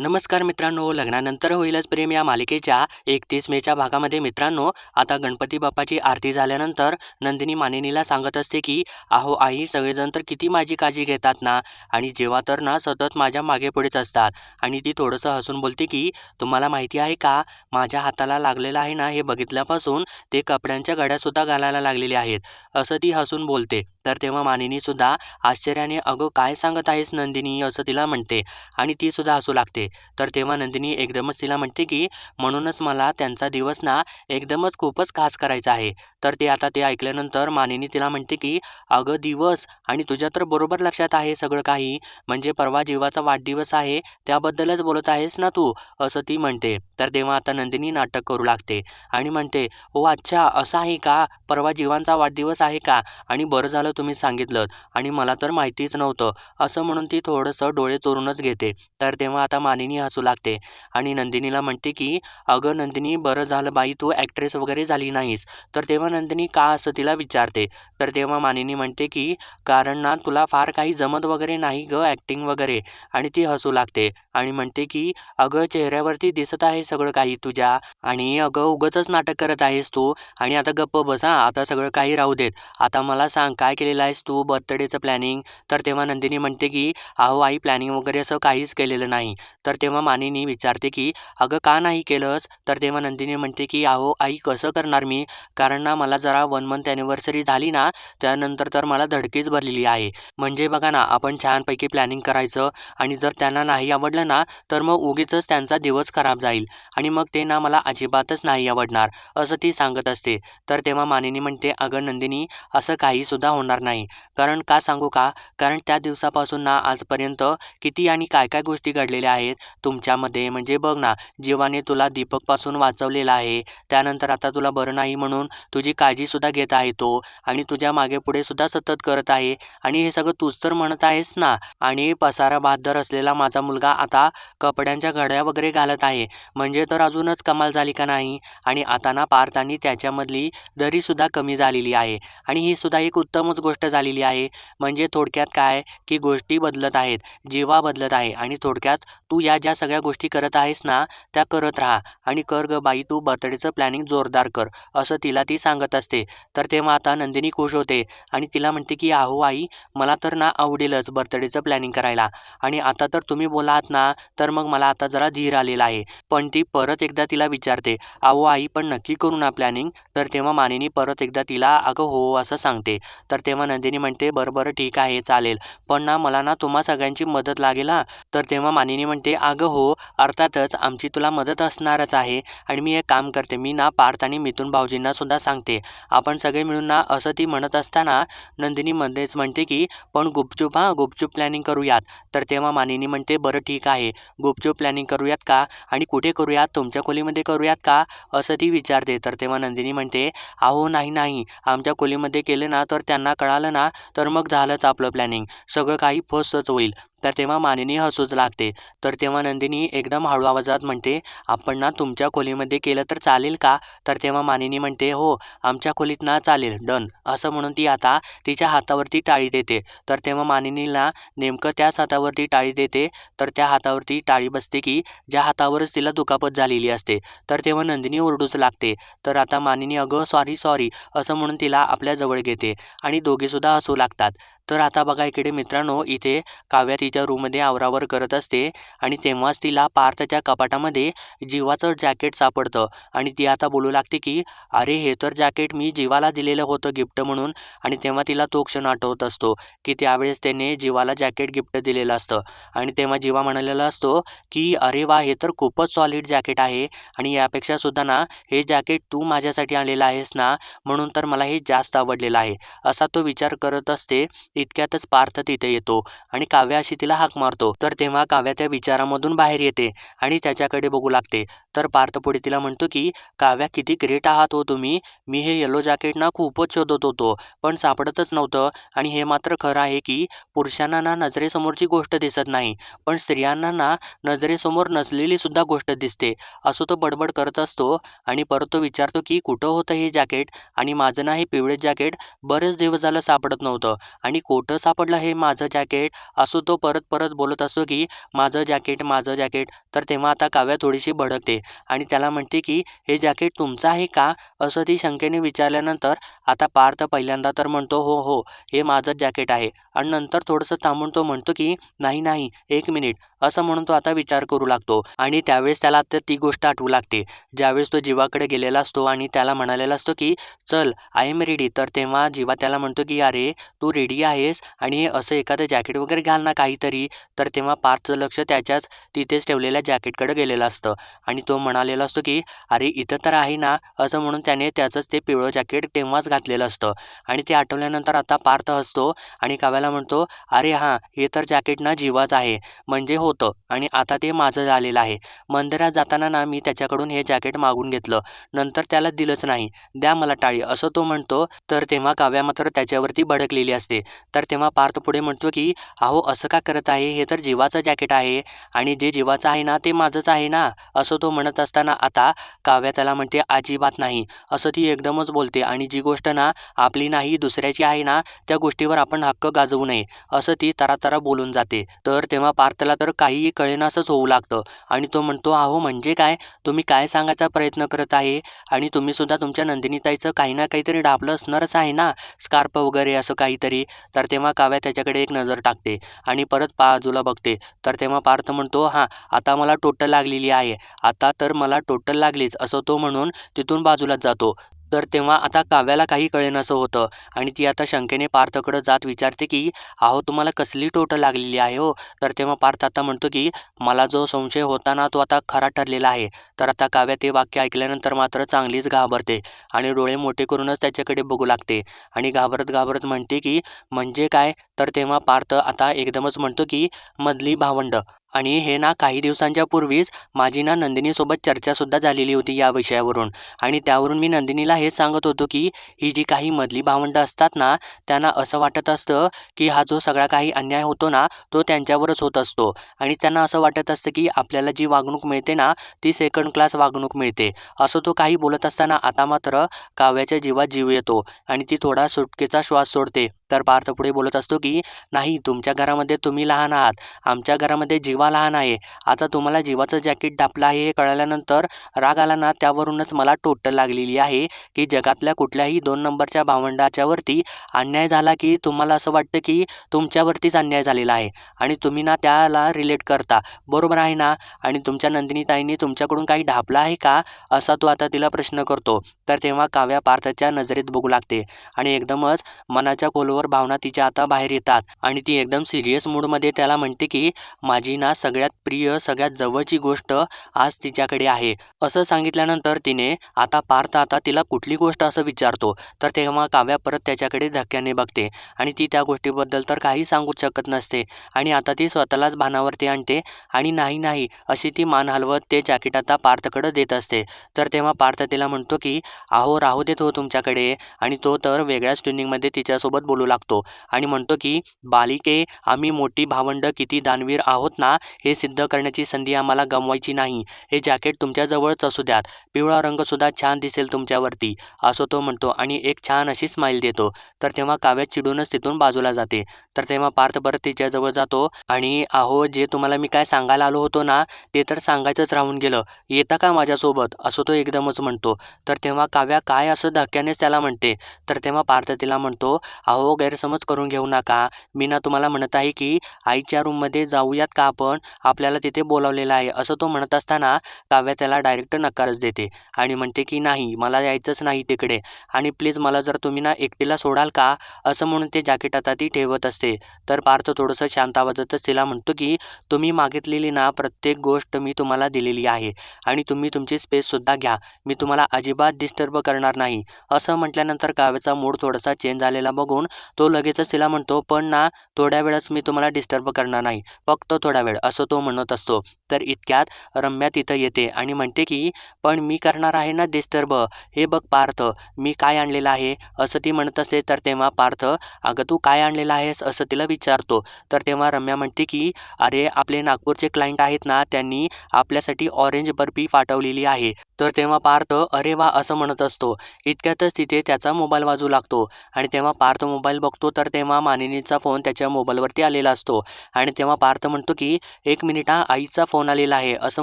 नमस्कार मित्रांनो लग्नानंतर होईलच प्रेम या मालिकेच्या एकतीस मेच्या भागामध्ये. मित्रांनो आता गणपती बाप्पाची आरती झाल्यानंतर नंदिनी मानिनीला सांगत असते की अहो आई सगळेजण तर किती माझी काळजी घेतात ना? आणि जेव्हा तर ना सतत माझ्या मागे पुढेच असतात. आणि ती थोडंसं हसून बोलते की तुम्हाला माहिती आहे का? माझ्या हाताला लागलेलं आहे ना हे बघितल्यापासून ते कपड्यांच्या गड्यासुद्धा घालायला लागलेले आहेत. असं ती हसून बोलते. तर तेव्हा मानिनीसुद्धा आश्चर्याने अगं काय सांगत आहेस नंदिनी? असं तिला म्हणते. आणि ती सुद्धा हसू लागते. तर तेव्हा नंदिनी एकदमच तिला म्हणते की म्हणूनच मला त्यांचा दिवस ना एकदमच खूपच खास करायचा आहे. तर ते आता ते ऐकल्यानंतर मानिनी तिला म्हणते की अगं दिवस आणि तुझ्या तर बरोबर लक्षात आहे सगळं काही. म्हणजे परवा जीवाचा वाढदिवस आहे त्याबद्दलच बोलत आहेस ना तू? असं ती म्हणते. तर तेव्हा आता नंदिनी नाटक करू लागते आणि म्हणते ओ अच्छा असं आहे का? परवा जीवांचा वाढदिवस आहे का? आणि बरं झालं तुम्ही सांगितलं आणि मला तर माहितीच नव्हतं. असं म्हणून ती थोडंसं डोळे चोरूनच घेते. तर तेव्हा आता मानिनी हसू लागते आणि नंदिनीला म्हणते की अगं नंदिनी बरं झालं बाई तू ॲक्ट्रेस वगैरे झाली नाहीस. तर तेव्हा नंदिनी का असं तिला विचारते. तर तेव्हा मानिनी म्हणते की कारण ना तुला फार काही जमत वगैरे नाही गं ॲक्टिंग वगैरे. आणि ती हसू लागते आणि म्हणते की अगं चेहऱ्यावरती दिसत आहे सगळं काही तुझ्या आणि अगं उगंच नाटक करत आहेस तू. आणि आता गप्प बसा आता सगळं काही राहू देत. आता मला सांग काय केलेला आहेस तू बर्थडेचं प्लॅनिंग तर तेव्हा नंदिनी म्हणते की अहो आई प्लॅनिंग वगैरे असं काहीच केलेलं नाही. तर तेव्हा मानिनी विचारते की अगं का नाही केलंस? तर तेव्हा नंदिनी म्हणते की अहो आई कसं करणार मी? कारण ना मला जरा वन मंथ ॲनिव्हर्सरी झाली ना त्यानंतर तर मला धडकीच भरलेली आहे. म्हणजे बघा ना आपण छानपैकी प्लॅनिंग करायचं आणि जर त्यांना नाही आवडलं ना तर मग उगीचच त्यांचा दिवस खराब जाईल. आणि मग ते ना मला अजिबातच नाही आवडणार. असं ती सांगत असते. तर तेव्हा मानिनी म्हणते अगं नंदिनी असं काहीसुद्धा होणार नाही. कारण का सांगू का? कारण त्या दिवसापासून ना आजपर्यंत किती आणि काय काय गोष्टी घडलेल्या आहेत तुमच्यामध्ये. म्हणजे बघ ना जीवाने तुला दीपकपासून वाचवलेला आहे. त्यानंतर आता तुला बरं नाही म्हणून तुझी काळजीसुद्धा घेत आहे तो. आणि तुझ्या मागे पुढे सुद्धा सतत करत आहे. आणि हे सगळं तूच तर म्हणत आहेस ना? आणि पसारा बहादर असलेला माझा मुलगा आता कपड्यांच्या घड्या वगैरे घालत आहे. म्हणजे तर अजूनच कमाल झाली का नाही? आणि आता ना पार्थ आणि त्याच्यामधली दरीसुद्धा कमी झालेली आहे. आणि ही सुद्धा एक उत्तमच गोष्ट झालेली आहे. म्हणजे थोडक्यात काय? की गोष्टी बदलत आहेत. जीवा बदलत आहे. आणि थोडक्यात तू या ज्या सगळ्या गोष्टी करत आहेस ना त्या करत राहा. आणि कर ग बाई तू बर्थडेचं प्लॅनिंग जोरदार कर. असं तिला ती सांगत असते. तर तेव्हा आता नंदिनी खुश होते. आणि तिला म्हणते की अहो आई मला तर ना आवडेलच बर्थडेचं प्लॅनिंग करायला. आणि आता तर तुम्ही बोला आहात ना तर मग मला आता जरा धीर आलेला आहे. पण ती परत एकदा तिला विचारते अहो आई पण नक्की करू ना प्लॅनिंग? तर तेव्हा मानिनी परत एकदा तिला अगं हो असं सांगते. तर तेव्हा नंदिनी म्हणते बरं बरं ठीक आहे चालेल. पण ना मला ना तुम्हा सगळ्यांची मदत लागेल हा. तर तेव्हा मानिनी म्हणते अगं हो अर्थातच आमची तुला मदत असणारच आहे. आणि मी एक काम करते मी ना पार्थ आणि मिथून भाऊजींना सुद्धा सांगते. आपण सगळे मिळून ना असं ती म्हणत असताना नंदिनी मध्येच म्हणते की पण गुपचूप हां गुपचूप प्लॅनिंग करूयात. तर तेव्हा मानिनी म्हणते बरं ठीक आहे. गुपचूप प्लॅनिंग करूयात का? आणि कुठे करूयात? तुमच्या खोलीमध्ये करूयात का? असं ती विचारते. तर तेव्हा नंदिनी म्हणते अहो नाही नाही. आमच्या खोलीमध्ये केले ना तर त्यांना कळालं ना तर मग झालंच आपलं प्लॅनिंग सगळं काही फसच होईल. तर तेव्हा मानिनी हसूच लागते. तर तेव्हा नंदिनी एकदम हळू आवाजात म्हणते आपण ना तुमच्या खोलीमध्ये केलं तर चालेल का? तर तेव्हा मानिनी म्हणते हो आमच्या खोलीत ना चालेल डन. असं म्हणून ती आता तिच्या हातावरती टाळी देते. तर तेव्हा मानिनीला नेमकं त्याच हातावरती टाळी देते. तर त्या हातावरती टाळी बसते की ज्या हातावरच तिला दुखापत झालेली असते. तर तेव्हा नंदिनी ओरडूच लागते. तर आता मानिनी अगं सॉरी सॉरी असं म्हणून तिला आपल्या जवळ घेते. आणि दोघेसुद्धा हसू लागतात. तर आता बघा इकडे मित्रांनो इथे काव्या तिच्या रूममध्ये आवरावर करत असते आणि तेव्हाच तिला पार्थच्या कपाटामध्ये जीवाचं जॅकेट सापडतं. आणि ती आता बोलू लागते की अरे हे तर जॅकेट मी जीवाला दिलेलं होतं गिफ्ट म्हणून. आणि तेव्हा तिला तो क्षण आठवत असतो की त्यावेळेस त्याने जीवाला जॅकेट गिफ्ट दिलेलं असतं. आणि तेव्हा जीवा म्हणालेला असतो की अरे वा हे तर खूपच सॉलिड जॅकेट आहे आणि यापेक्षा सुद्धा ना हे जॅकेट तू माझ्यासाठी आणलेलं आहेस ना म्हणून तर मला हे जास्त आवडलेलं आहे. असा तो विचार करत असते. इतक्यातच पार्थ तिथे येतो आणि काव्या अशी तिला हाक मारतो तर तेव्हा काव्या त्या विचारामधून बाहेर येते आणि त्याच्याकडे बघू लागते. तर पार्थ पुढे तिला म्हणतो की काव्या किती ग्रेट आहात हो तुम्ही. मी हे येलो जॅकेट ना खूपच शोधत होतो पण सापडतच नव्हतं आणि हे मात्र खरं आहे की पुरुषांना ना नजरेसमोरची गोष्ट दिसत नाही पण स्त्रियांना ना नजरेसमोर नसलेली सुद्धा गोष्ट दिसते. असं तो बडबड करत असतो आणि परत तो विचारतो की कुठं होतं हे जॅकेट आणि माझं ना हे पिवळे जॅकेट बरेच दिवस झालं सापडत नव्हतं आणि कुठं सापडलं हे माझं जॅकेट असं तो परत परत परत बोलत असतो की माझं जॅकेट माझं जॅकेट. तर तेव्हा आता काव्या थोडीशी भडकते आणि त्याला म्हणते की हे जॅकेट तुमचं आहे का? असं ती शंकेने विचारल्यानंतर आता पार्थ पहिल्यांदा तर म्हणतो हो हो हे माझंच जॅकेट आहे आणि नंतर थोडंसं थांबून तो म्हणतो की नाही नाही एक मिनिट. असं म्हणून तो आता विचार करू लागतो. आणि त्यावेळेस त्याला आता ती गोष्ट आठवू लागते. ज्यावेळेस तो जीवाकडे गेलेला असतो आणि त्याला म्हणालेला असतो की चल आय एम रेडी तर तेव्हा जीवा त्याला म्हणतो की अरे तू रेडी आहेस आणि असं एखादं जॅकेट वगैरे घाल ना काहीतरी. तर तेव्हा पार्थचं लक्ष त्याच्याच तिथेच ठेवलेल्या जॅकेटकडे गेलेलं असतं. आणि तो म्हणालेला असतो की अरे इथं तर आहे ना असं म्हणून त्याने त्याचंच ते पिवळं जॅकेट तेव्हाच घातलेलं असतं. आणि ते आठवल्यानंतर आता पार्थ हसतो आणि काव्याला म्हणतो अरे हां हे तर जॅकेट ना जीवाच आहे. म्हणजे होतं. आणि आता ते माझं झालेलं आहे. मंदिरात जाताना ना मी त्याच्याकडून हे जॅकेट मागून घेतलं. नंतर त्याला दिलंच नाही. द्या मला टाळी. असं तो म्हणतो. तर तेव्हा काव्या मात्र त्याच्यावरती भडकलेली असते. तर तेव्हा पार्थ पुढे म्हणतो की अहो असं का करत आहे? हे तर जीवाचं जॅकेट आहे. आणि जे जीवाचं आहे ना ते माझंच आहे ना. असं तो म्हणत असताना आता काव्या त्याला म्हणते अजिबात नाही. असं ती एकदमच बोलते. आणि जी गोष्ट ना आपली नाही दुसऱ्याची आहे ना त्या गोष्टीवर आपण हक्क वाजवू नये असं ती तरातरा बोलून जाते. तर तेव्हा पार्थला तर काहीही कळेनासंच होऊ लागतं. आणि तो म्हणतो अहो म्हणजे काय? तुम्ही काय सांगायचा प्रयत्न करत आहे? आणि तुम्ही सुद्धा तुमच्या नंदिनीताईचं काही ना काहीतरी डापलं असणारच आहे ना? स्कार्प वगैरे असं काहीतरी? तर तेव्हा काव्या त्याच्याकडे एक नजर टाकते आणि परत बाजूला बघते. तर तेव्हा पार्थ म्हणतो हां आता मला टोटल लागलेली आहे. आता तर मला टोटल लागलीच असं तो म्हणून तिथून बाजूलाच जातो. तर तेव्हा आता काव्याला काही कळेनसं होतं आणि ती आता शंकेने पार्थकडं जात विचारते की अहो तुम्हाला कसली टोटं लागलेली आहे हो? तर तेव्हा पार्थ आता म्हणतो की मला जो संशय होता ना तो आता खरा ठरलेला आहे. तर आता काव्या ते वाक्य ऐकल्यानंतर मात्र चांगलीच घाबरते आणि डोळे मोठे करूनच त्याच्याकडे बघू लागते आणि घाबरत घाबरत म्हणते की म्हणजे काय? तर तेव्हा पार्थ आता एकदमच म्हणतो की मधली भावंड. आणि हे ना काही दिवसांच्या पूर्वीच माझी ना नंदिनीसोबत चर्चासुद्धा झालेली होती या विषयावरून. आणि त्यावरून मी नंदिनीला हे सांगत होतो की ही जी काही मधली भावंडं असतात ना त्यांना असं वाटत असतं की हा जो सगळा काही अन्याय होतो ना तो त्यांच्यावरच होत असतो. आणि त्यांना असं वाटत असतं की आपल्याला जी वागणूक मिळते ना ती सेकंड क्लास वागणूक मिळते. असं तो काही बोलत असताना आता मात्र काव्याच्या जीवात जीव येतो आणि ती थोडा सुटकेचा श्वास सोडते. तर पार्थ पुढे बोलत असतो की नाही तुमच्या घरामध्ये तुम्ही लहान आहात. आमच्या घरामध्ये जीवा लहान आहे. आता तुम्हाला जीवाचं जॅकेट डापलं आहे हे कळल्यानंतर राग आला ना त्यावरूनच मला टोटल लागलेली आहे की जगातल्या कुठल्याही दोन नंबरच्या भावंडाच्यावरती अन्याय झाला की तुम्हाला असं वाटतं की तुमच्यावरतीच अन्याय झालेला आहे. आणि तुम्ही ना त्याला रिलेट करता. बरोबर आहे ना? आणि तुमच्या नंदिनीताईंनी तुमच्याकडून काही ढापलं आहे का? असा तो आता तिला प्रश्न करतो. तर तेव्हा काव्या पार्थच्या नजरेत बघू लागते. आणि एकदमच मनाच्या खोलवर भावना तिच्या आता बाहेर येतात. आणि ती एकदम सिरियस मूडमध्ये त्याला म्हणते की माझी ना सगळ्यात प्रिय सगळ्यात जवळची गोष्ट आज तिच्याकडे आहे. असं सांगितल्यानंतर तिने आता पार्थ आता तिला कुठली गोष्ट असं विचारतो. तर तेव्हा काव्या परत त्याच्याकडे धक्क्याने बघते. आणि ती त्या गोष्टीबद्दल तर काही सांगूच शकत नसते. आणि आता ती स्वतःलाच भानावरती आणते. आणि नाही नाही अशी ती मान हलवत ते जॅकेट आता पार्थकडं देत असते. तर तेव्हा पार्थ तिला म्हणतो की अहो राहू देत हो तुमच्याकडे. आणि तो तर वेगळ्याच ट्युनिंगमध्ये तिच्यासोबत बोलू लागतो. आणि म्हणतो की बालिके आम्ही मोठी भावंड किती दानवीर आहोत ना हे सिद्ध करण्याची संधी आम्हाला गमवायची नाही. हे जॅकेट तुमच्याजवळच असू द्यात. पिवळा रंगसुद्धा छान दिसेल तुमच्यावरती असं तो म्हणतो आणि एक छान अशी स्माईल देतो. तर तेव्हा काव्या चिडूनच तिथून बाजूला जाते. तर तेव्हा पार्थ परत तिच्याजवळ जातो आणि अहो जे तुम्हाला मी काय सांगायला आलो होतो ना ते तर सांगायचंच राहून गेलं. येता का माझ्यासोबत? असं तो एकदमच म्हणतो. तर तेव्हा काव्या काय असं धक्क्यानेच त्याला म्हणते. तर तेव्हा पार्थ तिला म्हणतो अहो गैरसमज करून घेऊ नका. मी ना तुम्हाला म्हणत आहे की आईच्या रूममध्ये जाऊयात का आपण? आपल्याला तिथे बोलावलेलं आहे. असं तो म्हणत असताना काव्या त्याला डायरेक्ट नकारच देते आणि म्हणते की नाही मला यायचंच नाही तिकडे. आणि प्लीज मला जर तुम्ही ना एकटीला सोडाल का? असं म्हणून ते जॅकेट आता ती ठेवत असते. तर पार्थ थोडंसं शांत आवाजातच तिला म्हणतो की तुम्ही मागितलेली ना प्रत्येक गोष्ट मी तुम्हाला दिलेली आहे आणि तुम्ही तुमची स्पेससुद्धा घ्या. मी तुम्हाला अजिबात डिस्टर्ब करणार नाही. असं म्हटल्यानंतर काव्याचा मूड थोडासा चेंज झालेला बघून तो लगेचच तिला म्हणतो पण ना थोड्या वेळच मी तुम्हाला डिस्टर्ब करणार नाही. फक्त थोडा वेळ असं तो म्हणत असतो. तर इतक्यात रम्या तिथं येते आणि म्हणते की पण मी करणार आहे ना डिस्टर्ब हे बघ पार्थ मी काय आणलेलं आहे? असं ती म्हणत असते. तर तेव्हा पार्थ अगं तू काय आणलेलं आहेस? असं तिला विचारतो. तर तेव्हा रम्या म्हणते की अरे आपले नागपूरचे क्लायंट आहेत ना त्यांनी आपल्यासाठी ऑरेंज बर्फी पाठवलेली आहे. तर तेव्हा पार्थ अरे वा असं म्हणत असतो. इतक्यातच तिथे त्याचा मोबाईल वाजू लागतो. आणि तेव्हा पार्थ मोबाईल बघतो तर तेव्हा मानिनीचा फोन त्याच्या मोबाईलवरती आलेला असतो. आणि तेव्हा पार्थ म्हणतो की एक मिनिटा आईचा फोन आलेला आहे. असं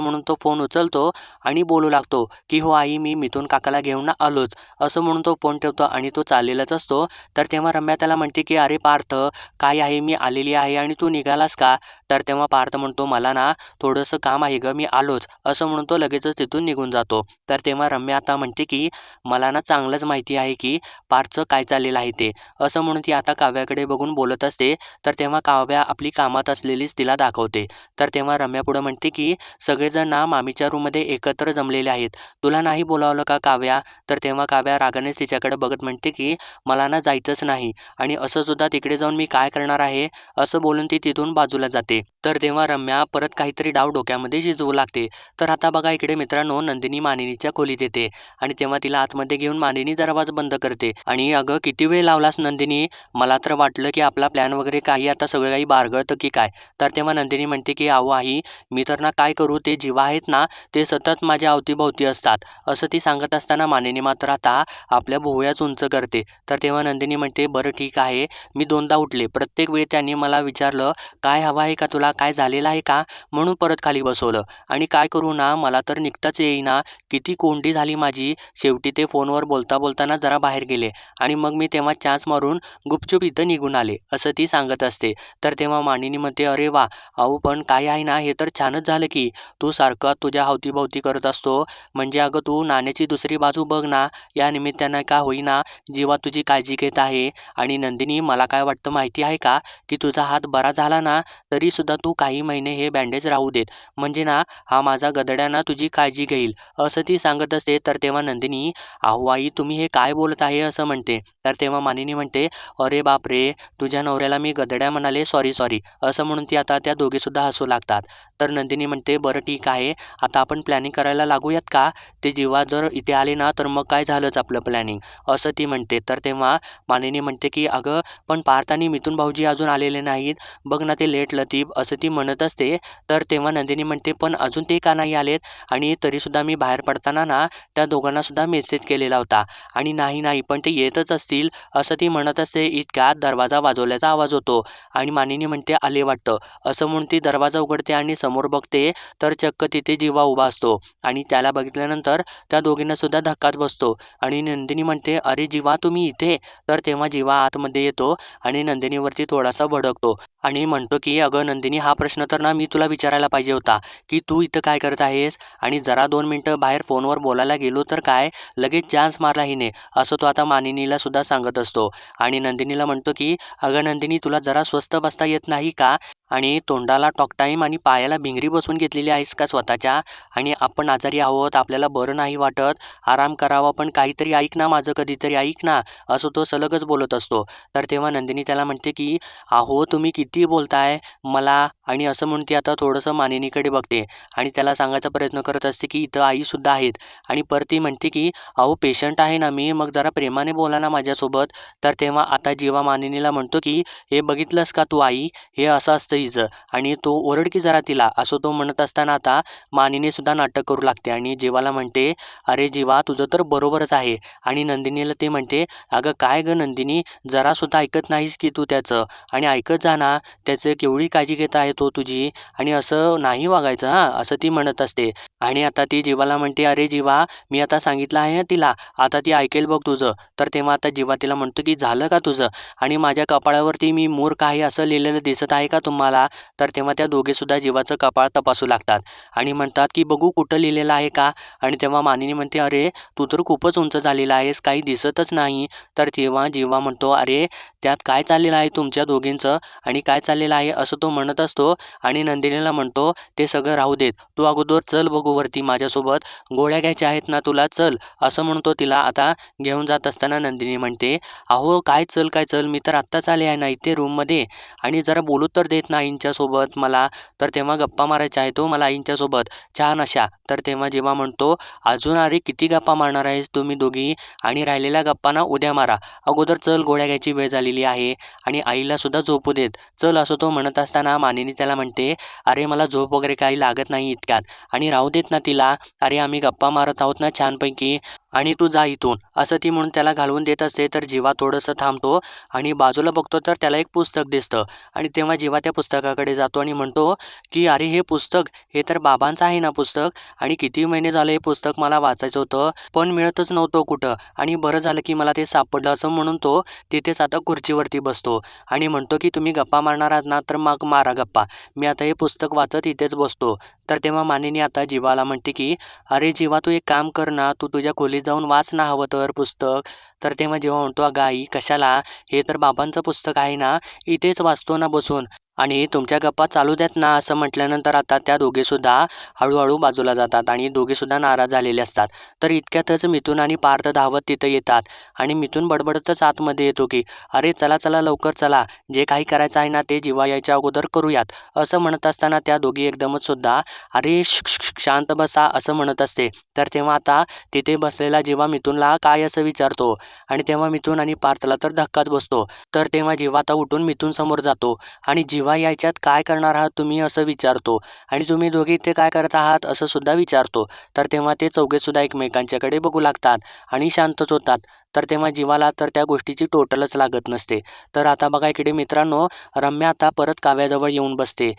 म्हणून तो फोन उचलतो आणि बोलू लागतो की हो आई मी मिथून काकाला घेऊन आलोच. असं म्हणून तो फोन ठेवतो आणि तो चाललेलाच असतो. तर तेव्हा रम्या त्याला म्हणते की अरे पार्थ काय आहे? मी आलेली आहे आणि तू निघालास का? तर तेव्हा पार्थ म्हणतो मला ना थोडंसं काम आहे ग मी आलोच. असं म्हणून तो लगेचच तिथून निघून जातो. तर तेव्हा रम्या आता म्हणते की मला ना चांगलंच माहिती आहे की पार्थचं काय चाललेलं आहे ते. असं म्हणून ती आता काव्याकडे बघून बोलत असते. तर तेव्हा काव्या आपली कामात असलेलीच तिला दाखवते. तर तेव्हा रम्या पुढं म्हणते की सगळेजण ना मामीच्या रूममध्ये एकत्र जमलेले आहेत. तुला नाही बोलावलं का काव्या? तर तेव्हा काव्या रागानेच तिच्याकडे बघत म्हणते की मला ना जायचंच नाही. आणि असं सुद्धा तिकडे जाऊन मी काय करणार आहे? असं बोलून ती तिथून बाजूला जाते. तर तेव्हा रम्या परत काहीतरी डाव डोक्यामध्ये शिजवू लागते. तर आता बघा इकडे मित्रांनो नंदिनी माने मानिनीच्या खोलीत येते आणि तेव्हा तिला आतमध्ये घेऊन मानिनी दरवाजा बंद करते. आणि अगं किती वेळ लावलास नंदिनी? मला तर वाटलं की आपला प्लॅन वगैरे काही आता सगळं काही बारगळतं की काय? तर तेव्हा नंदिनी म्हणते की आहो आई मी तर ना काय करू ते जीवा आहेत ना ते सतत माझ्या अवतीभोवती असतात. असं ती सांगत असताना मानिनी मात्र आता आपल्या भोवयाच उंच करते. तर तेव्हा नंदिनी म्हणते बरं ठीक आहे. मी दोनदा उठले. प्रत्येक वेळी त्यांनी मला विचारलं काय हवं आहे का तुला? काय झालेलं आहे का? म्हणून परत खाली बसवलं. आणि काय करू ना? मला तर निघताच येईना. किती कोंडी झाली माझी. शेवटी ते फोनवर बोलता बोलताना जरा बाहेर गेले आणि मग मी तेव्हा चान्स मारून गुपचूप इथं निघून आले असं ती सांगत असते. तर तेव्हा मानिनी म्हणते अरे वा अहो पण काय आहे ना हे तर छानच झालं की. तू सारखं तुझ्या अवतीभोवती करत असतो. म्हणजे अगं तू नाण्याची दुसरी बाजू बघ ना. या निमित्तानं का होईना जीवा तुझी काळजी घेत आहे. आणि नंदिनी मला काय वाटतं माहिती आहे का? की तुझा हात बरा झाला ना तरीसुद्धा तू काही महिने हे बँडेज राहू देत. म्हणजे ना हा माझा गदड्याना तुझी काळजी घेईल. असं ती सांगत असते तर तेव्हा नंदिनी अहो आई तुम्ही हे काय बोलत आहे? असं म्हणते. तर तेव्हा मानिनी म्हणते अरे बाप रे तुझ्या नवऱ्याला मी गदड्या म्हणाले सॉरी सॉरी असं म्हणून ती आता त्या दोघेसुद्धा हसू लागतात. तर नंदिनी म्हणते बरं ठीक आहे. आता आपण प्लॅनिंग करायला लागूयात का? ते जेव्हा जर इथे आले ना तर मग काय झालंच आपलं प्लॅनिंग असं ती म्हणते. तर तेव्हा मानिनी म्हणते की अगं पण पार्थ आणि मिथून भाऊजी अजून आलेले नाहीत. बघ ना ते लेट लतीब असं ती म्हणत असते. तर तेव्हा नंदिनी म्हणते पण अजून ते का नाही आलेत? आणि तरीसुद्धा मी बाहेर पडताना ना त्या दोघांना सुद्धा मेसेज केलेला होता. आणि नाही नाही पण ते येतच असतील असं ती म्हणत असते इतक्यात दरवाजा वाजवल्याचा आवाज होतो. आणि मानिनी म्हणते आले वाटतं. असं म्हणून ती दरवाजा उघडते आणि समोर बघते तर चक्क तिथे जीवा उभा असतो. आणि त्याला बघितल्यानंतर त्या दोघींना सुद्धा धक्काच बसतो. आणि नंदिनी म्हणते अरे जीवा तुम्ही इथे? तर तेव्हा जीवा आतमध्ये येतो आणि नंदिनीवरती थोडासा भडकतो. आणि म्हणतो की अगं नंदिनी हा प्रश्न तर ना मी तुला विचारायला पाहिजे होता की तू इथं काय करत आहेस? आणि जरा दोन मिनटं बाहेर फोनवर बोलायला गेलो तर काय? लगेच चान्स मारला हिने. असं तो आता मानिनीला सुद्धा सांगत असतो. आणि नंदिनीला म्हणतो की अगं नंदिनी तुला जरा स्वस्त बसता येत नाही का? आणि तोंडाला टॉकटाईम आणि पायाला भिंगरी बसवून घेतलेली आहेस का स्वतःच्या? आणि आपण आजारी आहोत आपल्याला बरं नाही वाटत. आराम करावा पण काहीतरी ऐक ना माझं कधीतरी ऐक ना. असं तो सलगच बोलत असतो. तर तेव्हा नंदिनी त्याला म्हणते की अहो तुम्ही किती बोलताय मला? आणि असं म्हणते आता थोडंसं मानिनीकडे बघते. आणि त्याला सांगायचा प्रयत्न करत असते की इथं आईसुद्धा आहेत. आणि परत ती म्हणते की अहो पेशंट आहे ना मी मग जरा प्रेमाने बोला ना माझ्यासोबत. तर तेव्हा आता जीवा मानिनीला म्हणतो की हे बघितलंस का तू आई? हे असं असतं हिचं. आणि तो ओरड की जरा तिला. असं तो म्हणत असताना आता मानिनी सुद्धा नाटक करू लागते आणि जीवाला म्हणते अरे जीवा तुझं तर बरोबरच आहे. आणि नंदिनीला ते म्हणते अगं काय गं नंदिनी? जरासुद्धा ऐकत नाहीस की तू त्याचं. आणि ऐकत जा ना त्याचं केवढी काळजी घेत आहे तो तुझी. आणि असं नाही वागायचं हां असं ती म्हणत असते. आणि आता ती जीवाला म्हणते अरे जीवा मी आता सांगितलं आहे तिला आता ती ऐकेल बघ तुझं. तर तेव्हा आता जीवा तिला म्हणतो की झालं का तुझं? आणि माझ्या कपाळावरती मी मूर्ख आहे असं लिहिलेलं दिसत आहे का तुम्हाला? तर तेव्हा त्या दोघेसुद्धा जीवाचं कपाळ तपासू लागतात. आणि म्हणतात की बघू कुठं लिहिलेलं आहे का? आणि तेव्हा मानिनी म्हणते अरे तू तर खूपच उंच झालेला आहेस काही दिसतच नाही. तर तेव्हा जीवा म्हणतो अरे त्यात काय चाललेलं आहे तुमच्या दोघींचं? आणि काय चाललेलं आहे? असं तो म्हणत असतो. आणि नंदिनीला म्हणतो ते सगळं राहू देत. तू अगोदर चल बघू वरती माझ्यासोबत. गोळ्या घ्यायच्या आहेत ना तुला चल. असं म्हणतो तिला. आता घेऊन जात असताना नंदिनी म्हणते अहो काय चल काय चल? मी तर आत्ताच आले आहे ना इथे रूममध्ये. आणि जरा बोलू तर देत ना आईंच्यासोबत मला. तर तेव्हा गप्पा मारायच्या आहे तो हो मला आईंच्यासोबत. छान अशा. तर तेव्हा जेव्हा म्हणतो अजून अरे किती गप्पा मारणार आहेस तुम्ही दोघी? आणि राहिलेल्या गप्पांना उद्या मारा. अगोदर चल गोळ्या घ्यायची वेळ झालेली आहे. आणि आईला सुद्धा झोपू देत. चल असं तो म्हणत असताना मानिनी त्याला म्हणते अरे मला झोप वगैरे काही लागत नाही इतक्यात. आणि राहू देत ना तिला. अरे आम्ही गप्पा मारत आहोत ना छानपैकी. आणि तू जा इथून. असं ती म्हणून त्याला घालवून देत असते तर जीवा थोडंसं थांबतो आणि बाजूला बघतो तर त्याला एक पुस्तक दिसतं. आणि तेव्हा जीवा त्या पुस्तकाकडे जातो आणि म्हणतो की अरे हे पुस्तक हे तर बाबांचं आहे ना पुस्तक. आणि किती महिने झालं हे पुस्तक मला वाचायचं होतं पण मिळतच नव्हतं कुठं. आणि बरं झालं की मला ते सापडलं असं म्हणून तो तिथेच आता खुर्चीवरती बसतो. आणि म्हणतो की तुम्ही गप्पा मारणार आहात ना तर मग मारा गप्पा. मी आता हे पुस्तक वाचत इथेच बसतो. तर तेव्हा मानेनी आता जीवाला म्हणते की अरे जीवा तू एक काम कर ना तू तुझ्या खोली घरी जाऊन वाच ना हवं तर पुस्तक. तर तेव्हा जेव्हा म्हणतो अगं आई कशाला? हे तर बाबांचं पुस्तक आहे ना. इथेच वाचतो ना बसून. आणि तुमच्या गप्पा चालू द्यात ना असं म्हटल्यानंतर आता त्या दोघेसुद्धा हळूहळू बाजूला जातात आणि दोघेसुद्धा नाराज झालेले असतात. तर इतक्यातच मिथून आणि पार्थ धावत तिथं येतात आणि मिथून बडबडतच आतमध्ये येतो की अरे चला चला लवकर चला. जे काही करायचं आहे ना ते जिवा यायच्या अगोदर करूयात. असं म्हणत असताना त्या दोघी एकदमच सुद्धा अरे श शांत बसा असं म्हणत असते. तर तेव्हा आता तिथे बसलेला जिवा मिथूनला काय असं विचारतो आणि तेव्हा मिथून आणि पार्थला तर धक्काच बसतो. तर तेव्हा जिवा आता उठून मिथून समोर जातो आणि जिवा यायच्यात काय करणार आहात तुम्ही असं विचारतो. आणि तुम्ही दोघे इथे काय करत आहात असं सुद्धा विचारतो. तर तेव्हा ते चौघेसुद्धा एकमेकांच्याकडे बघू लागतात आणि शांतच होतात. तर तेव्हा जीवाला तर त्या गोष्टीची टोटलच लागत नसते. तर आता बघा इकडे मित्रांनो रम्या आता परत काव्याजवळ येऊन बसते.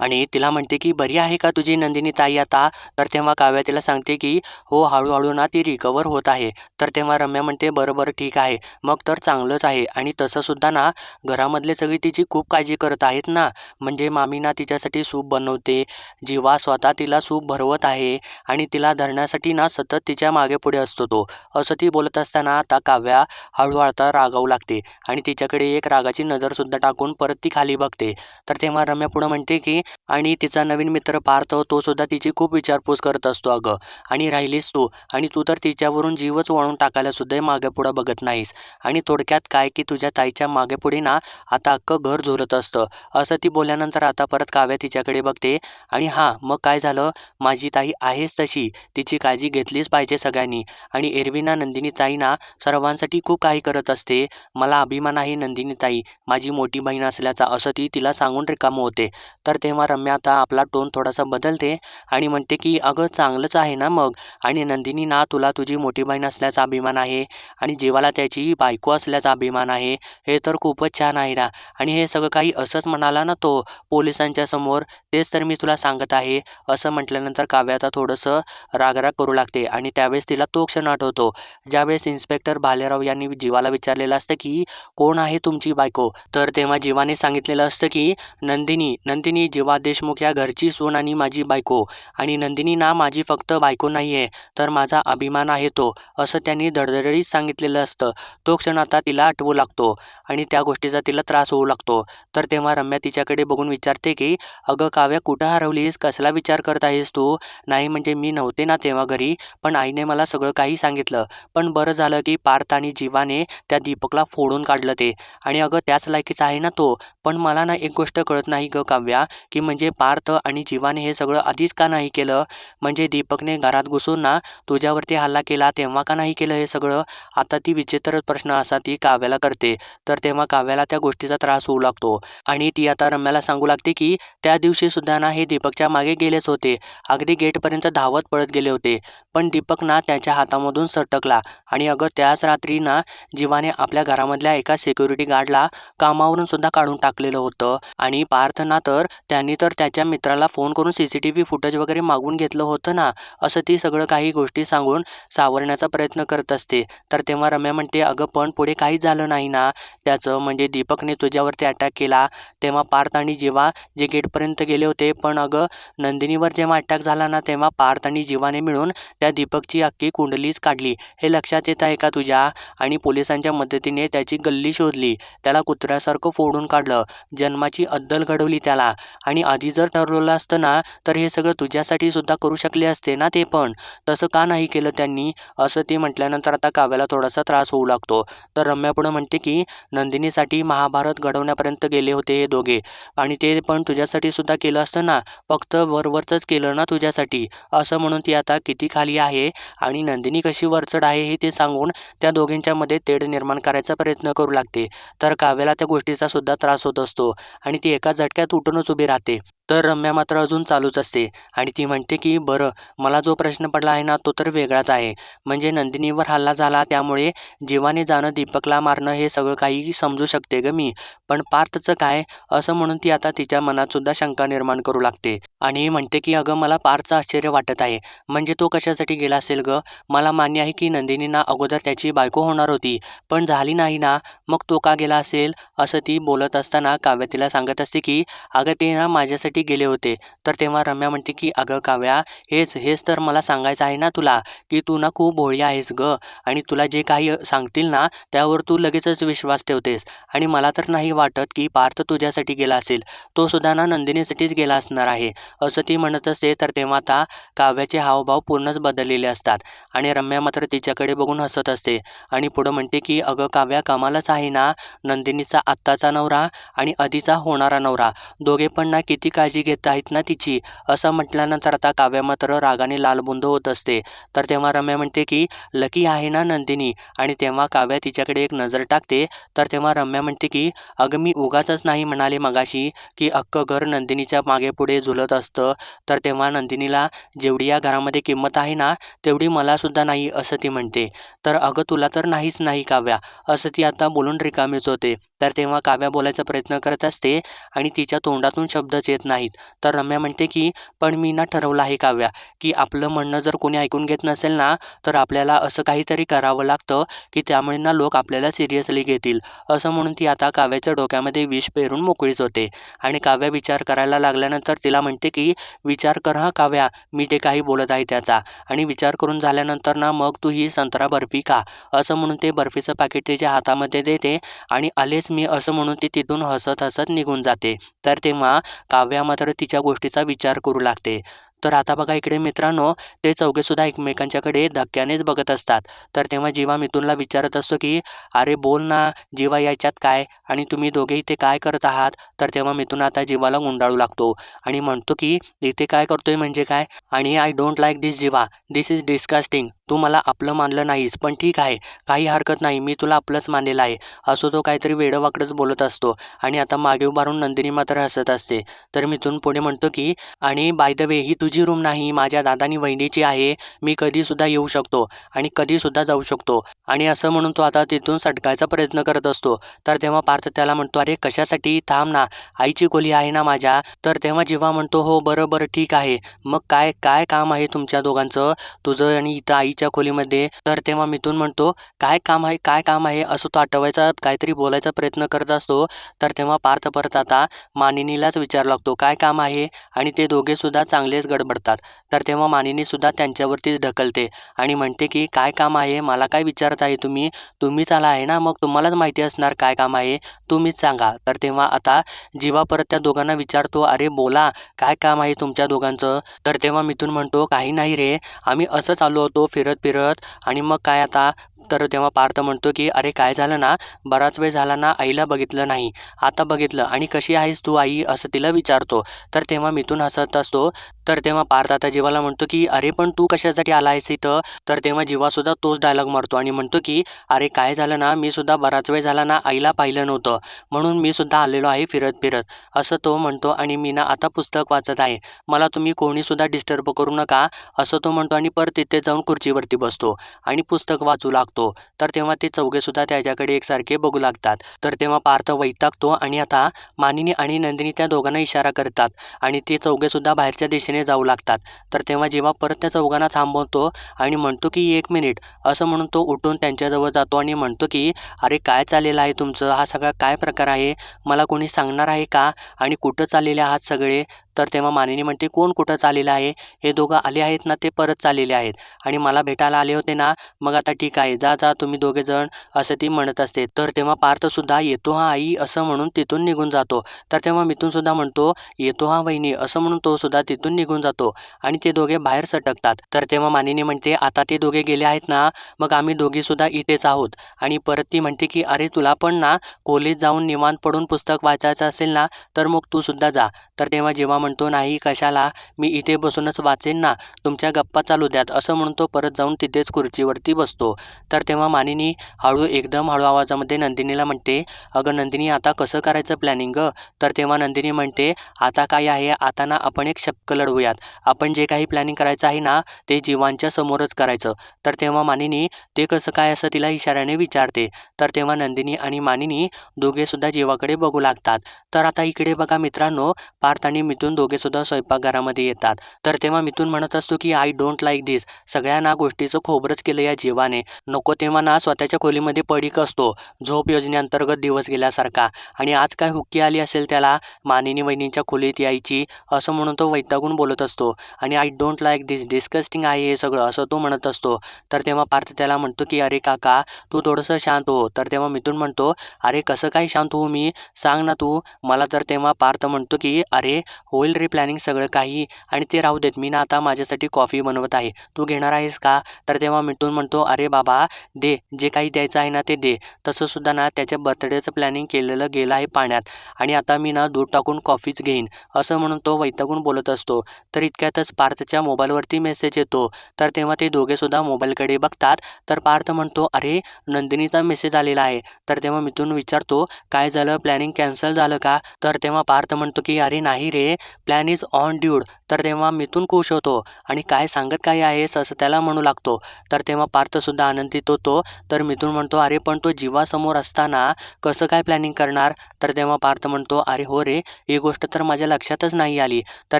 आणि तिला म्हणते की बरी आहे का तुझी नंदिनी ताई आता? तर तेव्हा काव्या तिला सांगते की हो हळूहळू ना ती रिकवर होत आहे. तर तेव्हा रम्या म्हणते बरं बरं ठीक आहे. मग तर चांगलंच आहे. आणि तसंसुद्धा ना घरामधले सगळी तिची खूप काळजी करत आहेत ना. म्हणजे मामी ना तिच्यासाठी सूप बनवते जीवा स्वतः तिला सूप भरवत आहे आणि तिला धरण्यासाठी ना सतत तिच्यामागे पुढे असतो तो. असं ती बोलत असताना आता काव्या हळूहळू आता रागावू लागते आणि तिच्याकडे एक रागाची नजरसुद्धा टाकून परत ती खाली बघते. तर तेव्हा रम्या पुढं म्हणते की आणि तिचा नवीन मित्र पार्थ तो सुद्धा तिची खूप विचारपूस करत असतो अगं. आणि राहिलीस तू. आणि तू तर तिच्यावरून जीवच वळून टाकायला सुद्धा मागे पुढं बघत नाहीस. आणि थोडक्यात काय की तुझ्या ताईच्या मागे पुढे ना आता अख्खं घर झुरत असतं. असं ती बोलल्यानंतर आता परत काव्या तिच्याकडे बघते. आणि हां मग काय झालं? माझी ताई आहेच तशी. तिची काळजी घेतलीच पाहिजे सगळ्यांनी. आणि एरविना नंदिनी ताई ना सर्वांसाठी खूप काही करत असते. मला अभिमान आहे नंदिनी ताई. माझी मोठी बहीण असल्याचा असं ती तिला सांगून रिकामं होते. तर ते तेव्हा रम्या आता आपला टोन थोडासा बदलते आणि म्हणते की अगं चांगलंच आहे ना मग. आणि नंदिनी ना तुला तुझी मोठी बहीण असल्याचा अभिमान आहे आणि जीवाला त्याची बायको असल्याचा अभिमान आहे. हे तर खूपच छान आहे ना. आणि हे सगळं काही असंच म्हणाला ना तो पोलिसांच्या समोर तेच तर मी तुला सांगत आहे. असं म्हटल्यानंतर काव्या आता थोडंसं रागराग करू लागते आणि त्यावेळेस तिला तो क्षण आठवतो. ज्यावेळेस इन्स्पेक्टर भालेराव यांनी जीवाला विचारलेलं असतं की कोण आहे तुमची बायको? तर तेव्हा जीवाने सांगितलेलं असतं की नंदिनी. नंदिनी जीव देशमुख या घरची सून आणि माझी बायको. आणि नंदिनी ना माझी फक्त बायको नाही आहे तर माझा अभिमान आहे तो असं त्यांनी धडधडीत सांगितलेलं असतं. तो क्षण आता तिला आठवू लागतो आणि त्या गोष्टीचा तिला त्रास होऊ लागतो. तर तेव्हा रम्या तिच्याकडे बघून विचारते की अगं काव्या कुठं हरवलीस? कसला विचार करत आहेस तू? नाही म्हणजे मी नव्हते ना तेव्हा घरी पण आईने मला सगळं काही सांगितलं. पण बरं झालं की पार्थ आणि जीवाने त्या दीपकला फोडून काढलं ते. आणि अगं त्याच लायकीचा आहे ना तो पण मला ना एक गोष्ट कळत नाही ग काव्या की म्हणजे पार्थ आणि जीवाने हे सगळं आधीच का नाही केलं? म्हणजे दीपकने घरात घुसून ना तुझ्यावरती हल्ला केला तेव्हा का नाही केलं हे सगळं? आता ती विचित्र प्रश्न असा ती काव्याला करते. तर तेव्हा काव्याला त्या गोष्टीचा त्रास होऊ लागतो. आणि ती आता रम्याला सांगू लागते की त्या दिवशी सुद्धा ना हे दीपकच्या मागे गेलेच होते. अगदी गेटपर्यंत धावत पळत गेले होते. पण दीपक ना त्याच्या हातामधून सटकला आणि अगं त्याच रात्री ना जीवाने आपल्या घरामधल्या एका सिक्युरिटी गार्डला कामावरून सुद्धा काढून टाकलेलं होतं. आणि पार्थ ना तर त्या तर त्याच्या मित्राला फोन करून C C T V footage वगैरे मागून घेतलं होतं ना असं ती सगळं काही गोष्टी सांगून सावरण्याचा प्रयत्न करत असते. तर तेव्हा रम्या म्हणते अगं पण पुढे काहीच झालं नाही ना? त्याचं म्हणजे दीपकने तुझ्यावरती अटॅक केला. तेव्हा पार्थ आणि जीवा जे गेटपर्यंत गेले होते पण अगं नंदिनीवर जेव्हा अटॅक झाला ना तेव्हा पार्थ आणि जीवाने मिळून त्या दीपकची अख्खी कुंडलीच काढली. हे लक्षात येत आहे का तुझ्या? आणि पोलिसांच्या मदतीने त्याची गल्ली शोधली. त्याला कुत्र्यासारखं फोडून काढलं. जन्माची अद्दल घडवली त्याला. आणि आणि आधी जर ठरवलं असतं ना तर हे सगळं तुझ्यासाठी सुद्धा करू शकले असते ना ते पण. तसं का नाही केलं त्यांनी? असं ते म्हटल्यानंतर आता काव्याला थोडासा त्रास होऊ लागतो. तर रम्या पुढं म्हणते की नंदिनीसाठी महाभारत घडवण्यापर्यंत गेले होते हे दोघे. आणि ते पण तुझ्यासाठी सुद्धा केलं असतं ना? फक्त वरवरचंच केलं ना तुझ्यासाठी? असं म्हणून ती आता किती खाली आहे आणि नंदिनी कशी वरचढ आहे हे ते सांगून त्या दोघींच्यामध्ये तेढ निर्माण करायचा प्रयत्न करू लागते. तर काव्याला त्या गोष्टीचा सुद्धा त्रास होत असतो. आणि ती एका झटक्यात उठूनच उभी राहते. det. तर रम्या मात्र अजून चालूच असते आणि ती म्हणते की बरं मला जो प्रश्न पडला आहे ना तो तर वेगळाच आहे. म्हणजे नंदिनीवर हल्ला झाला त्यामुळे जीवाने जाणं दीपकला मारणं हे सगळं काही समजू शकते ग मी. पण पार्थचं काय? असं म्हणून ती आता तिच्या मनातसुद्धा शंका निर्माण करू लागते. आणि म्हणते की अगं मला पार्थचं आश्चर्य वाटत आहे. म्हणजे तो कशासाठी गेला असेल ग? मला मान्य आहे की नंदिनीना अगोदर त्याची बायको होणार होती. पण झाली नाही ना? मग तो का गेला असेल? असं ती बोलत असताना काव्या तिला सांगत असते की अगं ते ना माझ्यासाठी गेले होते. तर तेव्हा रम्या म्हणते की अगं काव्या हेच हेच तर मला सांगायचं आहे ना तुला की तू ना खूप भोळी आहेस ग. आणि तुला जे काही सांगतील ना त्यावर तू लगेचच विश्वास ठेवतेस. आणि मला तर नाही वाटत की पार्थ तुझ्यासाठी गेला असेल. तो सुद्धा ना नंदिनीसाठीच गेला असणार आहे. असं ती म्हणत असते तर तेव्हा आता काव्याचे हावभाव पूर्णच बदललेले असतात. आणि रम्या मात्र तिच्याकडे बघून हसत असते. आणि पुढं म्हणते की अगं काव्या कमालच आहे ना. नंदिनीचा आत्ताचा नवरा आणि आधीचा होणारा नवरा. दोघे पण ना किती काळजी घेत आहेत ना तिची. असं म्हटल्यानंतर आता काव्या मात्र रागाने लालबुंद होत असते. तर तेव्हा रम्या म्हणते की लकी आहे ना नंदिनी? आणि तेव्हा काव्या तिच्याकडे एक नजर टाकते. तर तेव्हा रम्या म्हणते की अगं मी उगाचच नाही म्हणाले मगाशी की अख्खं घर नंदिनीच्या मागे पुढे झुलत असतं. तर तेव्हा नंदिनीला जेवढी या घरामध्ये किंमत आहे ना तेवढी मलासुद्धा नाही असं ती म्हणते. तर अगं तुला तर नाहीच नाही काव्या असं ती आता बोलून रिकामीच होते. तर तेव्हा काव्या बोलायचा प्रयत्न करत असते आणि तिच्या तोंडातून शब्दच येत नाहीत. तर रम्या म्हणते की पण मी ना ठरवलं आहे काव्या की आपलं म्हणणं जर कोणी ऐकून घेत नसेल ना तर आपल्याला असं काहीतरी करावं लागतं की त्यामुळे ना लोक आपल्याला सिरियसली घेतील. असं म्हणून ती आता काव्याच्या डोक्यामध्ये विष पेरून मोकळीच होते. आणि काव्या विचार करायला लागल्यानंतर तिला म्हणते की विचार कर हा काव्या मी जे काही बोलत आहे त्याचा. आणि विचार करून झाल्यानंतर ना मग तू ही संत्रा बर्फी खा. असं म्हणून ते बर्फीचं पाकिट तिच्या हातामध्ये देते आणि आलेच मी असं म्हणून ती तिथून हसत हसत निघून जाते. तर तेव्हा काव्या मात्र तिच्या गोष्टीचा विचार करू लागते. तर आता बघा इकडे मित्रांनो ते चौघेसुद्धा एकमेकांच्याकडे धक्क्यानेच बघत असतात. तर तेव्हा जेव्हा मिथूनला विचारत असतो की अरे बोल ना जीवा याच्यात काय? आणि तुम्ही दोघे इथे काय करत आहात? तर तेव्हा मिथून आता जीवाला गुंडाळू लागतो आणि म्हणतो की इथे काय करतोय म्हणजे काय? आणि I don't like this Jeeva. This is disgusting तू मला आपलं मानलं नाहीस पण ठीक आहे. काही हरकत नाही मी तुला आपलंच मानलेलं आहे. असो तो काहीतरी वेडंवाकडंच बोलत असतो आणि आता मागे उभारून नंदिनी मात्र हसत असते. तर मिथून पुढे म्हणतो की आणि बाय द वे ही तुझी रूम नाही माझ्या दादानी वहिनीची आहे. मी कधीसुद्धा येऊ शकतो आणि कधीसुद्धा जाऊ शकतो. आणि असं म्हणून तो आता तिथून सटकायचा प्रयत्न करत असतो. तर तेव्हा पार्थ त्याला म्हणतो अरे कशासाठी? थांब ना. आईची खोली आहे ना माझ्या. तर तेव्हा जेव्हा म्हणतो हो बरं बरं ठीक आहे. मग काय काय काम आहे तुमच्या दोघांचं? तुझं आणि इथं आई आईच्या खोलीमध्ये. तर तेव्हा मिथून म्हणतो काय काम आहे काय काम आहे? असं तो आठवायचा काहीतरी बोलायचा प्रयत्न करत असतो. तर तेव्हा पार्थ परत आता मानिनीलाच विचार लागतो काय काम आहे? आणि ते दोघे सुद्धा चांगलेच गडबडतात. तर तेव्हा मानिनी सुद्धा त्यांच्यावरतीच ढकलते आणि म्हणते की काय काम आहे? मला काय विचारत आहे तुम्ही? तुम्हीच आला आहे ना? मग तुम्हालाच माहिती असणार काय काम आहे? तुम्हीच सांगा. तर तेव्हा आता जीवा परत त्या दोघांना विचारतो अरे बोला काय काम आहे तुमच्या दोघांचं? तर तेव्हा मिथून म्हणतो काही नाही रे आम्ही असंच आलो होतो फिर फिरत फिरत आणि मग काय आता तर तेव्हा पार्थ म्हणतो की अरे काय झालं ना? बराच वेळ झाला ना आईला बघितलं नाही. आता बघितलं. आणि कशी आहेस तू आई? असं तिला विचारतो. तर तेव्हा मिथून हसत असतो. तर तेव्हा पार्थ आता जीवाला म्हणतो की अरे पण तू कशासाठी आला आहेस इथं? तर तेव्हा जीवासुद्धा तोच डायलॉग मारतो आणि म्हणतो की अरे काय झालं ना? मी सुद्धा बराच वेळ झाला ना आईला पाहिलं नव्हतं. म्हणून मी सुद्धा आलेलो आहे फिरत फिरत. असं तो म्हणतो आणि मी ना आता पुस्तक वाचत आहे. मला तुम्ही कोणीसुद्धा डिस्टर्ब करू नका. असं तो म्हणतो आणि परत तिथे जाऊन खुर्चीवरती बसतो आणि पुस्तक वाचू लागतो. तर तेव्हा ते चौघेसुद्धा त्याच्याकडे एकसारखे बघू लागतात. तर तेव्हा पार्थ वैतागतो आणि आता मानिनी आणि नंदिनी त्या दोघांना इशारा करतात आणि ते चौघेसुद्धा बाहेरच्या दिशेने जाऊ लागतात. तर तेव्हा जेव्हा परत त्या चौघांना थांबवतो आणि म्हणतो की एक मिनिट. असं म्हणून तो उठून त्यांच्याजवळ जातो आणि म्हणतो की अरे काय चाललेलं आहे तुमचं? हा सगळा काय प्रकार आहे? मला कोणी सांगणार आहे का? आणि कुठं चाललेले आहात सगळे? तर तेव्हा मानिनी म्हणते कोण कुठं चाललेलं आहे? हे दोघं आले आहेत ना ते परत चाललेले आहेत. आणि मला भेटायला आले होते ना मग आता ठीक आहे जा जा तुम्ही दोघे जण असं ती म्हणत असते. तर तेव्हा पार्थसुद्धा येतो हा आई असं म्हणून तिथून निघून जातो. तर तेव्हा मिथूनसुद्धा म्हणतो येतो हा वहिनी असं म्हणून तो सुद्धा तिथून निघून जातो. आणि ते दोघे बाहेर सटकतात. तर तेव्हा मानिनी म्हणते आता ते दोघे गेले आहेत ना मग आम्ही दोघीसुद्धा इथेच आहोत. आणि परत ती म्हणते की अरे तुला पण ना कॉलेज जाऊन निवांत पडून पुस्तक वाचायचं असेल ना तर मग तू सुद्धा जा. तर तेव्हा जेव्हा म्हणतो नाही कशाला? मी इथे बसूनच वाचेन ना. तुमच्या गप्पा चालू द्यात. असं म्हणून तो परत जाऊन तिथेच खुर्चीवरती बसतो. तर तेव्हा मानिनी हळू एकदम हळू आवाजामध्ये नंदिनीला म्हणते अगं नंदिनी आता कसं करायचं प्लॅनिंग ग? तर तेव्हा नंदिनी म्हणते आता काय आहे? आता ना आपण एक शक्क लढवूयात. आपण जे काही प्लॅनिंग करायचं आहे ना ते जीवांच्या समोरच करायचं. तर तेव्हा मानिनी ते कसं काय असं? तिला इशाऱ्याने विचारते. तर तेव्हा नंदिनी आणि मानिनी दोघेसुद्धा जीवाकडे बघू लागतात. तर आता इकडे बघा मित्रांनो पार्थ आणि मिथून दोघेसुद्धा स्वयंपाकघरामध्ये येतात. तर तेव्हा मिथून म्हणत असतो की आय डोंट लाईक दिस सगळ्या ना गोष्टीचं खोबरच केलं या जीवाने. नको तेव्हा ना स्वतःच्या खोलीमध्ये पडीक असतो झोप योजनेअंतर्गत दिवस गेल्यासारखा. आणि आज काय हुक्की आली असेल त्याला? मानिनी वहिनींच्या खोलीत यायची? असं म्हणून तो वैतागून बोलत असतो. आणि I don't like this disgusting आहे हे सगळं असं तो म्हणत असतो. तर तेव्हा पार्थ त्याला म्हणतो की अरे काका तू थोडंसं शांत हो. तर तेव्हा मिथून म्हणतो अरे कसं काय शांत होऊ मी? सांग ना तू. मला तर तेव्हा पार्थ म्हणतो की अरे हो होईल रे प्लॅनिंग सगळं काही आणि ते राहू देत. मी ना आता माझ्यासाठी कॉफी बनवत आहे. तू घेणार आहेस का? तर तेव्हा मिथून म्हणतो अरे बाबा दे. जे काही द्यायचं आहे ना ते दे. तसंसुद्धा ना त्याच्या बर्थडेचं प्लॅनिंग केलेलं गेलं आहे पाण्यात. आणि आता मी ना दूध टाकून कॉफीच घेईन. असं म्हणून तो वैतागून बोलत असतो. तर इतक्यातच पार्थच्या मोबाईलवरती मेसेज येतो. तर तेव्हा ते दोघेसुद्धा मोबाईलकडे बघतात. तर पार्थ म्हणतो अरे नंदिनीचा मेसेज आलेला आहे. तर तेव्हा मिथून विचारतो काय झालं? प्लॅनिंग कॅन्सल झालं का? तर तेव्हा पार्थ म्हणतो की अरे नाही रे. प्लॅन इज ऑन ड्यूड तर तेव्हा मिथून खुश होतो. आणि काय सांगत काय आहेस असं त्याला म्हणू लागतो. तर तेव्हा पार्थसुद्धा आनंदित होतो. तर मिथून म्हणतो अरे पण तो जीवासमोर असताना कसं काय प्लॅनिंग करणार? तर तेव्हा पार्थ म्हणतो अरे हो रे ही गोष्ट तर माझ्या लक्षातच नाही आली. तर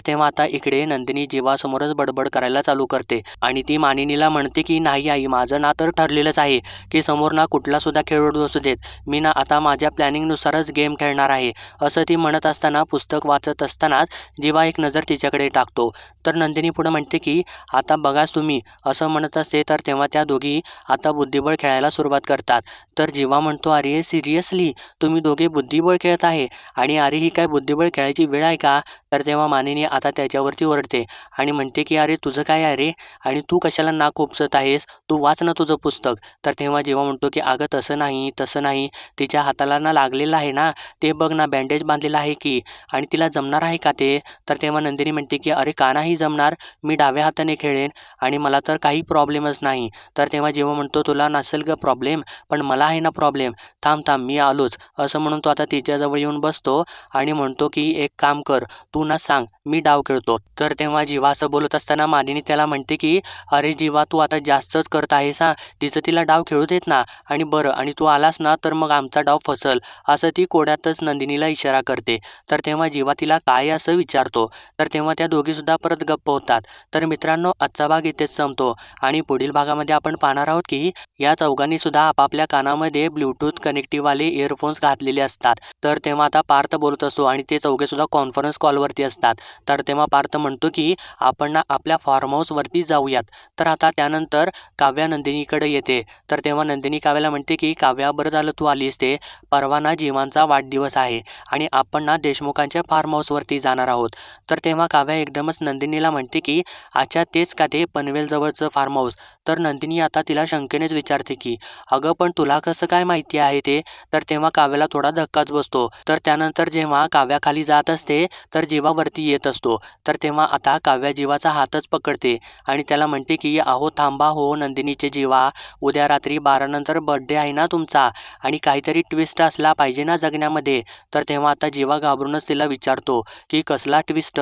तेव्हा आता इकडे नंदिनी जीवासमोरच बडबड करायला चालू करते. आणि ती मानिनीला म्हणते की नाही आई माझं ना तर ठरलेलंच आहे की समोर ना कुठला सुद्धा खेळाडू असू देत. मी ना आता माझ्या प्लॅनिंगनुसारच गेम खेळणार आहे. असं ती म्हणत असताना पुस्तक वाचत असतानाच जेव्हा एक नजर तिच्याकडे टाकतो. तर नंदिनी पुढं म्हणते की आता बघाच तुम्ही असं म्हणत असते तर तेव्हा त्या दोघी आता बुद्धिबळ खेळायला सुरुवात करतात. तर जीवा म्हणतो अरे सिरियसली? तुम्ही दोघे बुद्धिबळ खेळत आहे? आणि अरे ही काय बुद्धिबळ खेळायची वेळ आहे का? तर तेव्हा मानिनी आता त्याच्यावरती ओरडते आणि म्हणते की अरे तुझं काय आहे रे? आणि तू कशाला नाक उपसत आहेस? तू वाच ना तुझं पुस्तक. तर तेव्हा जेव्हा म्हणतो की अगं तसं नाही तसं नाही. तिच्या हाताला ना लागलेलं आहे ना ते बघ ना बँडेज बांधलेलं आहे की? आणि तिला जमणार आहे का ते? तर तेव्हा नंदिनी म्हणते की अरे का नाही जमणार? मी डाव्या हाताने खेळेन आणि मला तर काही प्रॉब्लेमच नाही. तर तेव्हा जेव्हा म्हणतो तुला नसेल ग प्रॉब्लेम पण मला आहे ना प्रॉब्लेम. थांब थांब मी आलोच. असं म्हणून तो आता तिच्याजवळ येऊन बसतो आणि म्हणतो की एक काम कर तू ना सांग मी डाव खेळतो. तर तेव्हा जीवा असं बोलत असताना मालिनी त्याला म्हणते की अरे जीवा तू आता जास्तच करत आहेस हा? तिचं तिला डाव खेळू देत ना. आणि बरं आणि तू आलास ना तर मग आमचा डाव फसल. असं ती कोड्यातच नंदिनीला इशारा करते. तर तेव्हा जीवा तिला काय असं विचारतो. तर तेव्हा त्या दोघीसुद्धा परत गप्प होतात. तर मित्रांनो आजचा भाग इथेच संपतो. आणि पुढील भागामध्ये आपण पाहणार आहोत की या चौघांनी सुद्धा आपापल्या कानामध्ये ब्लूटूथ कनेक्टिव्हवाले इयरफोन्स घातलेले असतात. तर तेव्हा आता पार्थ बोलत असतो आणि ते चौघेसुद्धा कॉन्फरन्स कॉलवरती असतात. तर तेव्हा पार्थ म्हणतो की आपण ना आपल्या फार्म हाऊसवरती जाऊयात. तर आता त्यानंतर काव्या नंदिनीकडे येते. तर तेव्हा नंदिनी काव्याला म्हणते की काव्या बरं झालं तू आलीस ते. परवा ना जीवांचा वाढदिवस आहे. आणि आपण ना देशमुखांच्या फार्म हाऊसवरती जाणार आहोत. तर तेव्हा काव्या एकदमच नंदिनीला म्हणते की अच्छा तेच का ते पनवेलजवळचं फार्म हाऊस तर नंदिनी आता तिला शंकेनेच विचारते की अगं पण तुला कसं काय माहिती आहे ते? तर तेव्हा काव्याला थोडा धक्काच बसतो. तर त्यानंतर जेव्हा काव्याखाली जात असते तर जीवावरती येत असतो. तर तेव्हा आता काव्या जीवाचा हातच पकडते आणि त्याला म्हणते की अहो थांबा हो नंदिनीचे जीवा. उद्या रात्री बारानंतर बर्थडे आहे ना तुमचा आणि काहीतरी ट्विस्ट असला पाहिजे ना जगण्यामध्ये. तर तेव्हा आता जीवा घाबरूनच तिला विचारतो की कसला ट्विस्ट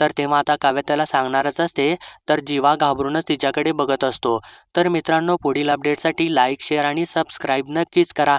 तर तेव्हा आता काव्या त्याला सांगणारच असते तर जीवा घाबरूनच तिच्याकडे बघत असतो. तर मित्रांनो पुढील अपडेटसाठी लाईक शेअर आणि सबस्क्राईब नक्कीच करा.